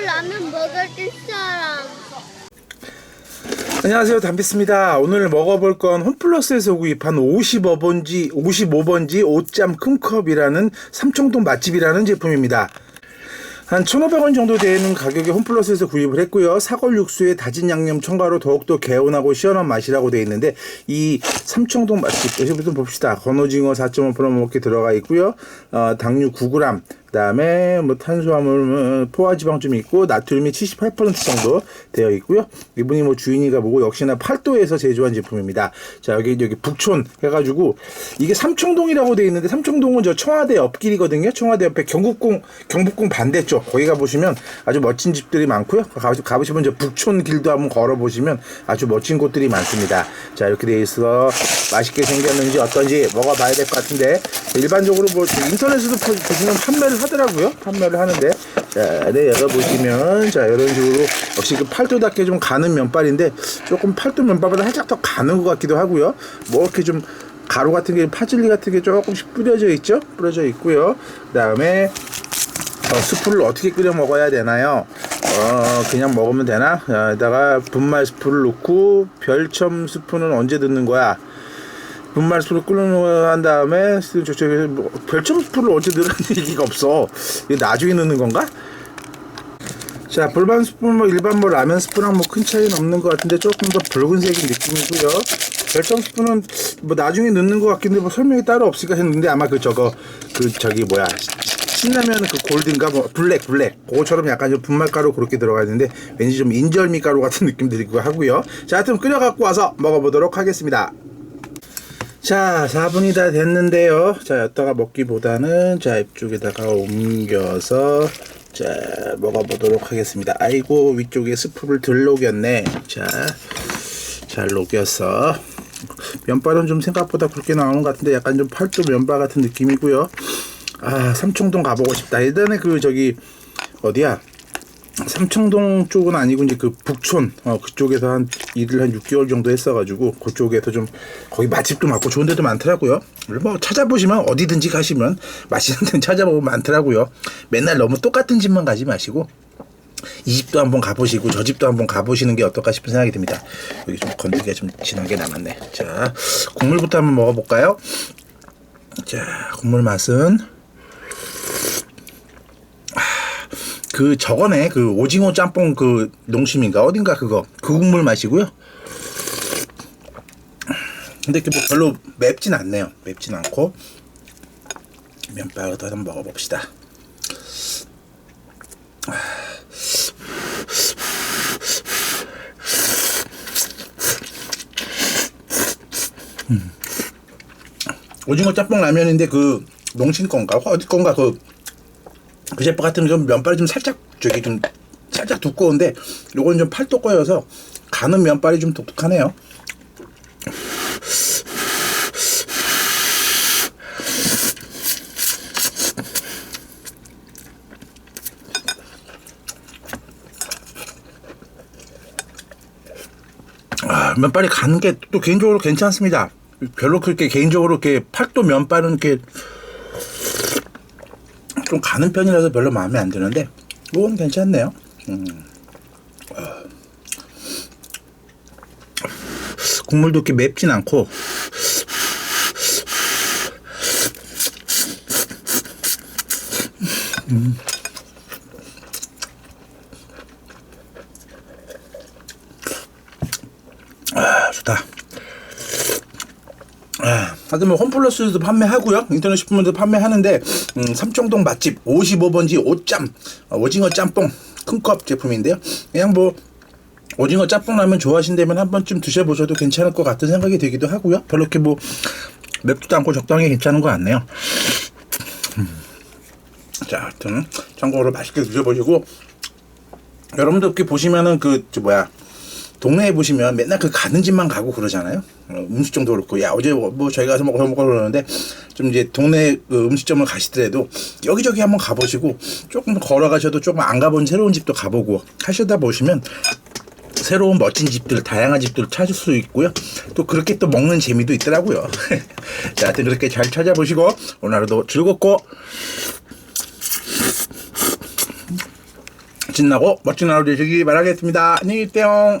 라면 먹을 사람. 안녕하세요 담비스입니다 오늘 먹어볼 건 홈플러스에서 구입한 55번지 55번지 5짬 큰컵이라는 삼청동 맛집이라는 제품입니다 한 1,500원 정도 되는 가격에 홈플러스에서 구입을 했고요. 사골 육수에 다진 양념 첨가로 더욱더 개운하고 시원한 맛이라고 되어 있는데 이 삼청동 맛집 여기부터 봅시다. 건오징어 4.5% 먹게 들어가 있고요. 어, 당류 9g 그다음에 뭐 탄수화물 포화지방 좀 있고 나트륨이 78% 정도 되어 있고요. 이분이 뭐 주인이가 뭐고 역시나 팔도에서 제조한 제품입니다. 자 여기 여기 북촌 해가지고 이게 삼청동이라고 되어 있는데 삼청동은 저 청와대 옆길이거든요. 청와대 옆에 경국궁 경북궁 반대쪽 거기가 보시면 아주 멋진 집들이 많고요. 가보시, 가보시면 저 북촌 길도 한번 걸어 보시면 아주 멋진 곳들이 많습니다. 자 이렇게 돼 있어 맛있게 생겼는지 어떤지 먹어봐야 될 것 같은데 일반적으로 뭐 인터넷에도 보- 보시면 판매를 하더라고요. 판매를 하는데 자, 네 열어보시면 자 이런 식으로 역시 그 팔도답게 좀 가는 면발인데 조금 팔도 면발보다 살짝 더 가는 것 같기도 하고요. 뭐 이렇게 좀 가루 같은 게 파질리 같은 게 조금씩 뿌려져 있죠. 뿌려져 있고요. 그 다음에 어, 스프를 어떻게 끓여 먹어야 되나요? 어, 그냥 먹으면 되나? 어, 여기다가 분말 스프를 넣고 별첨 스프는 언제 넣는 거야? 분말 스프를 끓여놓은 다음에 저, 저, 저, 뭐, 스프를 언제 넣는 얘기가 없어. 이거 나중에 넣는 건가? 자, 불반 스프 뭐 일반 뭐 라면 스프랑 뭐 큰 차이는 없는 것 같은데 조금 더 붉은색인 느낌이고요. 별첨 스프는 뭐 나중에 넣는 것 같긴데 뭐 설명이 따로 없으니까 했는데 아마 그 저거 그 저기 뭐야 신라면 그 골든가 뭐 블랙 블랙 그거처럼 약간 좀 분말가루 그렇게 들어가 있는데 왠지 좀 인절미 가루 같은 느낌 들기도 하고요. 자, 하여튼 끓여 갖고 와서 먹어보도록 하겠습니다. 자, 4분이 다 됐는데요. 자, 여기다가 먹기보다는 자, 이쪽에다가 옮겨서 자, 먹어보도록 하겠습니다. 아이고, 위쪽에 스프를 덜 녹였네. 자, 잘 녹여서 면발은 좀 생각보다 그렇게 나오는 것 같은데 약간 좀 팔도 면발 같은 느낌이고요. 아, 삼청동 가보고 싶다. 일단은 그 저기 어디야? 삼청동 쪽은 아니고 이제 그 북촌 어 그쪽에서 한 일을 한 6개월 정도 했어가지고 그쪽에서 좀 거기 맛집도 많고 좋은 데도 많더라고요. 뭐 찾아보시면 어디든지 가시면 맛있는 데 찾아보면 많더라고요. 맨날 너무 똑같은 집만 가지 마시고 이 집도 한번 가보시고 저 집도 한번 가보시는 게 어떨까 싶은 생각이 듭니다. 여기 좀 건더기가 좀 진하게 남았네. 자 국물부터 한번 먹어볼까요? 자 국물 맛은 그 저거네 그 오징어 짬뽕 그 농심인가 어딘가 그거 그 국물 맛이고요. 근데 이렇게 뭐 별로 맵진 않네요. 맵진 않고 면발부터 한번 먹어봅시다. 음. 오징어 짬뽕 라면인데 그 농심 건가 어디 건가 그 그 제품 같은 좀 면발이 좀 살짝 저기 좀 살짝 두꺼운데 요건 좀 팔도 꺼여서 가는 면발이 좀 독특하네요. 아, 면발이 가는 게 또 개인적으로 괜찮습니다. 별로 그렇게 개인적으로 이렇게 팔도 면발은 이렇게 좀 가는 편이라서 별로 마음에 안 드는데 이건 괜찮네요. 음. 어. 국물도 이렇게 맵진 않고 아 좋다. 아, 하여튼 뭐 홈플러스에도 판매하고요. 인터넷 식품에도 판매하는데 음, 삼청동 맛집 55번지 오짬 어, 오징어 짬뽕 큰컵 제품인데요. 그냥 뭐 오징어 짬뽕 라면 좋아하신다면 한 번쯤 드셔보셔도 괜찮을 것 같은 생각이 들기도 하고요. 별로 이렇게 뭐 맵지도 않고 적당히 괜찮은 것 같네요. 음. 자, 하여튼 참고로 맛있게 드셔보시고 여러분들 이렇게 보시면은 그저 뭐야 동네에 보시면 맨날 그 가는 집만 가고 그러잖아요. 어, 음식점도 그렇고 야 어제 뭐, 뭐 저희 가서 먹어 먹어 그러는데 좀 이제 동네 그 음식점을 가시더라도 여기저기 한번 가보시고 조금 걸어가셔도 조금 안 가본 새로운 집도 가보고 하시다 보시면 새로운 멋진 집들, 다양한 집들 찾을 수 있고요. 또 그렇게 또 먹는 재미도 있더라고요. 자, 하여튼 그렇게 잘 찾아보시고 오늘 하루도 즐겁고 신나고 멋진 하루 되시기 바라겠습니다. 안녕히 계세요.